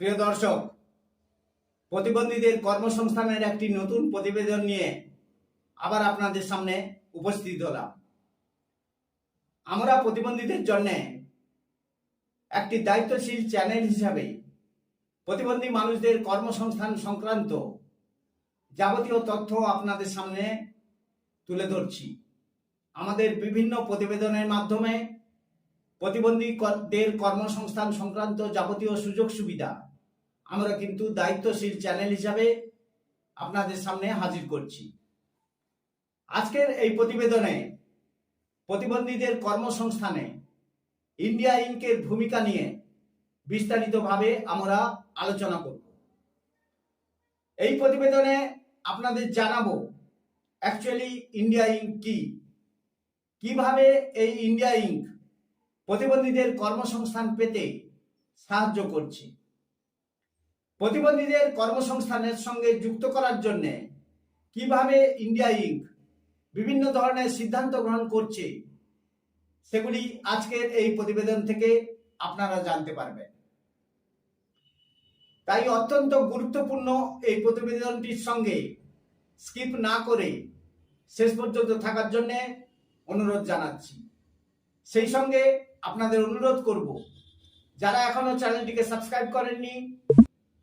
প্রিয় দর্শক, প্রতিবন্ধীদের কর্মসংস্থানের একটি নতুন প্রতিবেদন নিয়ে আবার আপনাদের সামনে উপস্থিত হলাম। আমরা প্রতিবন্ধীদের জন্য একটি দায়িত্বশীল চ্যানেল হিসাবে প্রতিবন্ধী মানুষদের কর্মসংস্থান সংক্রান্ত যাবতীয় তথ্য আপনাদের সামনে তুলে ধরছি। আমাদের বিভিন্ন প্রতিবেদনের মাধ্যমে প্রতিবন্ধীদের কর্মসংস্থান সংক্রান্ত যাবতীয় সুযোগ সুবিধা আমরা কিন্তু দায়িত্বশীল চ্যানেল হিসাবে আপনাদের সামনে হাজির করছি। আজকের এই প্রতিবেদনে প্রতিবন্ধীদের কর্মসংস্থানে ইন্ডিয়া ইনকের ভূমিকা নিয়ে বিস্তারিতভাবে আমরা আলোচনা করব। এই প্রতিবেদনে আপনাদের জানাব অ্যাকচুয়ালি ইন্ডিয়া ইঙ্ক কি? কীভাবে এই ইন্ডিয়া ইঙ্ক প্রতিবন্ধীদের কর্মসংস্থান পেতে সাহায্য করছে? প্রতিবন্ধীদের কর্মসংস্থানের সঙ্গে যুক্ত করার জন্য কীভাবে ইন্ডিয়া ইঙ্ক বিভিন্ন ধরনের সিদ্ধান্ত গ্রহণ করছে, সেগুলি আজকের এই প্রতিবেদন থেকে আপনারা জানতে পারবেন। তাই অত্যন্ত গুরুত্বপূর্ণ এই প্রতিবেদনটির সঙ্গে স্কিপ না করে শেষ পর্যন্ত থাকার জন্য অনুরোধ জানাচ্ছি। সেই সঙ্গে আপনাদের অনুরোধ করব, যারা এখনও চ্যানেলটিকে সাবস্ক্রাইব করেননি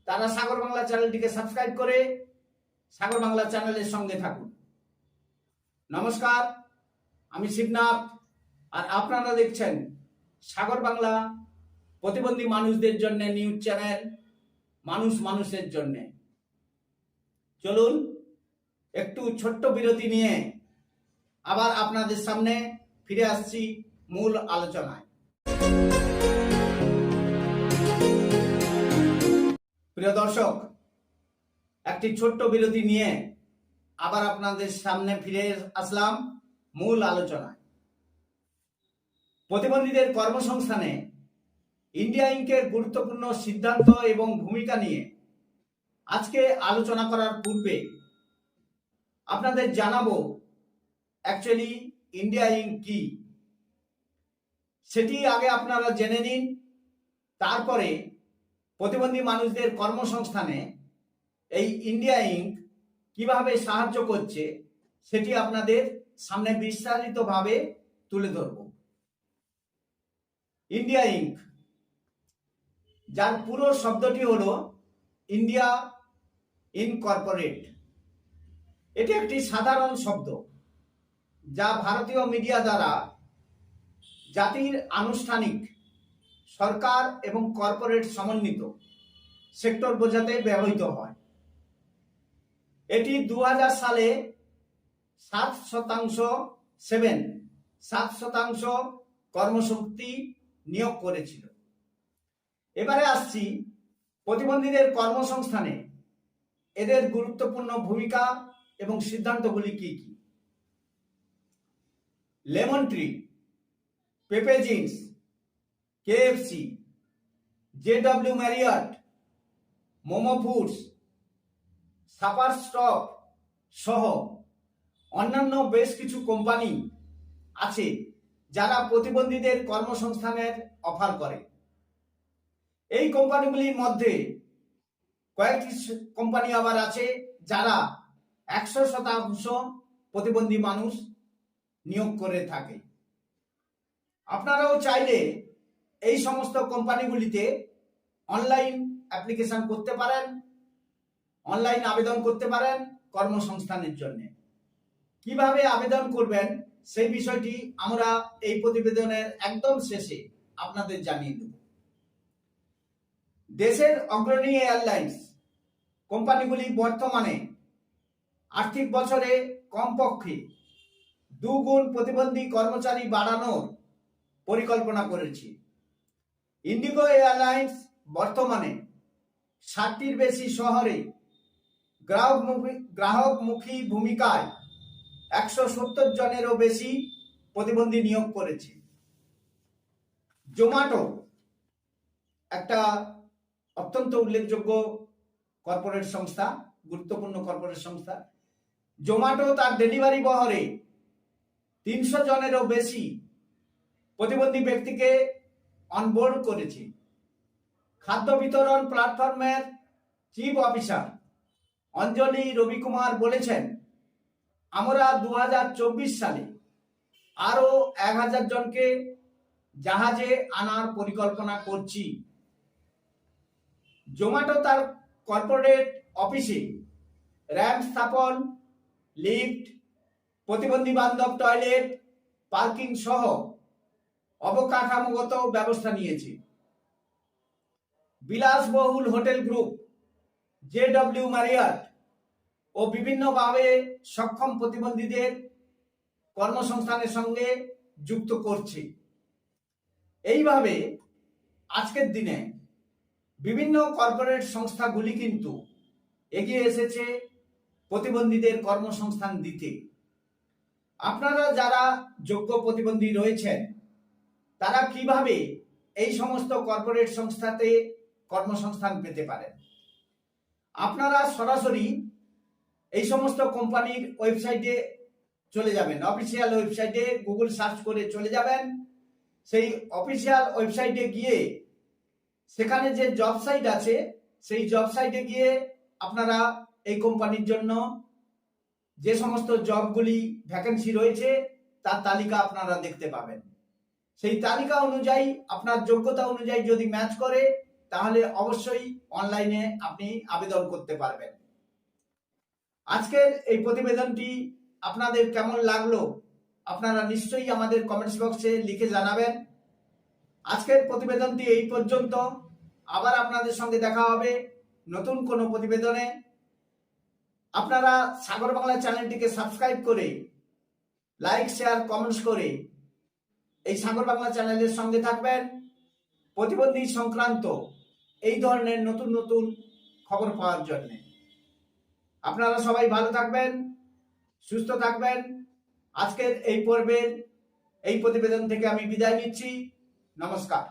তারা সাগর বাংলা চ্যানেলটিকে সাবস্ক্রাইব করে সাগর বাংলা চ্যানেলের সঙ্গে থাকুন। নমস্কার, আমি শিবনাথ, আর আপনারা দেখছেন সাগর বাংলা প্রতিবন্ধী মানুষদের জন্য নিউজ চ্যানেল, মানুষ মানুষের জন্য। চলুন, একটু ছোট্ট বিরতি নিয়ে আবার আপনাদের সামনে ফিরে আসছি মূল আলোচনায়। প্রিয় দর্শক, একটি ছোট্ট বিরতি নিয়ে আবার আপনাদের সামনে ফিরে আসলাম মূল আলোচনায়। প্রতিবন্ধীদের কর্মসংস্থানে ইন্ডিয়া ইঙ্কের গুরুত্বপূর্ণ সিদ্ধান্ত এবং ভূমিকা নিয়ে আজকে আলোচনা করার পূর্বে আপনাদের জানাব অ্যাকচুয়ালি ইন্ডিয়া ইঙ্ক কি? সেটি আগে আপনারা জেনে নিন, তারপরে প্রতিবন্ধী মানুষদের কর্মসংস্থানে এই ইন্ডিয়া ইঙ্ক কীভাবে সাহায্য করছে, সেটি আপনাদের সামনে বিস্তারিতভাবে তুলে ধরব। ইন্ডিয়া ইঙ্ক যার পুরো শব্দটি হলো ইন্ডিয়া ইনকর্পোরেট এটি একটি সাধারণ শব্দ, যা ভারতীয় মিডিয়া দ্বারা জাতির আনুষ্ঠানিক সরকার এবং কর্পোরেট সমন্বিত সেক্টর বোঝাতে ব্যবহৃত হয়। এটি দু হাজার সালে সাত শতাংশ সেভেন সাত শতাংশ কর্মশক্তি নিয়োগ করেছিল। এবারে আসছি প্রতিবন্ধীদের কর্মসংস্থানে। এদের গুরুত্বপূর্ণ ভূমিকা এবং সিদ্ধান্তগুলি কি কি? Lemon Tree Pepe Jeans KFC JW Marriott Momo Foods Supper Stock সহ অন্যান্য বেশ কিছু কোম্পানি আছে যারা প্রতিবন্ধীদের কর্মসংস্থানের অফার করে। এই কোম্পানিগুলির মধ্যে কয়েকটি কোম্পানি আবার আছে যারা একশো শতাংশ প্রতিবন্ধী মানুষ নিয়োগ করে থাকে। আপনারাও চাইলে এই সমস্ত কোম্পানিগুলিতে অনলাইন অ্যাপ্লিকেশন করতে পারেন, অনলাইন আবেদন করতে পারেন কর্মসংস্থানের জন্য। কীভাবে আবেদন করবেন সেই বিষয়টি আমরা এই প্রতিবেদনের একদম শেষে আপনাদের জানিয়ে দেব। দেশের অগ্রণী এয়ারলাইন্স কোম্পানিগুলি বর্তমানে আর্থিক বছরে কমপক্ষে দুগুণ প্রতিবন্ধী কর্মচারী বাড়ানোর পরিকল্পনা করেছে। ইন্ডিগো এয়ারলাইন্স বর্তমানে ষাটটির বেশি শহরে গ্রাহকমুখী গ্রাহকমুখী ভূমিকায় একশো সত্তর জনেরও বেশি প্রতিবন্ধী নিয়োগ করেছে। জোম্যাটো একটা অত্যন্ত উল্লেখযোগ্য কর্পোরেট সংস্থা, গুরুত্বপূর্ণ কর্পোরেট সংস্থা। জোম্যাটো তার ডেলিভারি বহরে তিনশো জনেরও বেশি প্রতিবন্ধী ব্যক্তিকে অনবোর্ড করেছি। খাদ্য বিতরণ প্ল্যাটফর্মের চিফ অফিসার অঞ্জলি রবিকুমার বলেছেন, আমরা দু হাজার চব্বিশ সালে আরও এক হাজার জনকে জাহাজে আনার পরিকল্পনা করছি। জোম্যাটো তার কর্পোরেট অফিসে র্যাম্প স্থাপন, লিফট, প্রতিবন্ধী বান্ধব টয়লেট, পার্কিং সহ অবকাঠামোগত ব্যবস্থা নিয়েছে। বিলাসবহুল hotel group, J W Marriott ও বিভিন্নভাবে সক্ষম প্রতিবন্ধীদের কর্মসংস্থানের সঙ্গে যুক্ত করছে। এইভাবে আজকের দিনে বিভিন্ন কর্পোরেট সংস্থাগুলি কিন্তু এগিয়ে এসেছে প্রতিবন্ধীদের কর্মসংস্থান দিতে। আপনারা যারা যোগ্য প্রতিবন্ধী রয়েছেন তারা কীভাবে এই সমস্ত কর্পোরেট সংস্থাতে কর্মসংস্থান পেতে পারেন? আপনারা সরাসরি এই সমস্ত কোম্পানির ওয়েবসাইটে চলে যাবেন। অফিসিয়াল ওয়েবসাইটে গুগল সার্চ করে চলে যাবেন। সেই অফিসিয়াল ওয়েবসাইটে গিয়ে সেখানে যে জব সাইট আছে, সেই জব সাইটে গিয়ে আপনারা এই কোম্পানির জন্য যে সমস্ত জবগুলি ভ্যাকেন্সি রয়েছে, তার তালিকা আপনারা দেখতে পাবেন। সেই তালিকা অনুযায়ী, আপনার যোগ্যতা অনুযায়ী যদি ম্যাচ করে, তাহলে অবশ্যই অনলাইনে আপনি আবেদন করতে পারবেন। আজকের এই প্রতিবেদনটি আপনাদের কেমন লাগল, আপনারা নিশ্চয়ই আমাদের কমেন্টস বক্সে লিখে জানাবেন। আজকের প্রতিবেদনটি এই পর্যন্ত। আবার আপনাদের সঙ্গে দেখা হবে নতুন কোনো প্রতিবেদনে। আপনারা সাগর বাংলা চ্যানেলটিকে সাবস্ক্রাইব করে লাইক শেয়ার কমেন্টস করে এই সাগর বাংলা চ্যানেলের সঙ্গে থাকবেন। প্রতিবন্ধী সংক্রান্ত এই ধরনের নতুন নতুন খবর পাওয়ার জন্য। আপনারা সবাই ভালো থাকবেন, সুস্থ থাকবেন। আজকের এই পর্বের এই প্রতিবেদন থেকে আমি বিদায় নিচ্ছি। নমস্কার।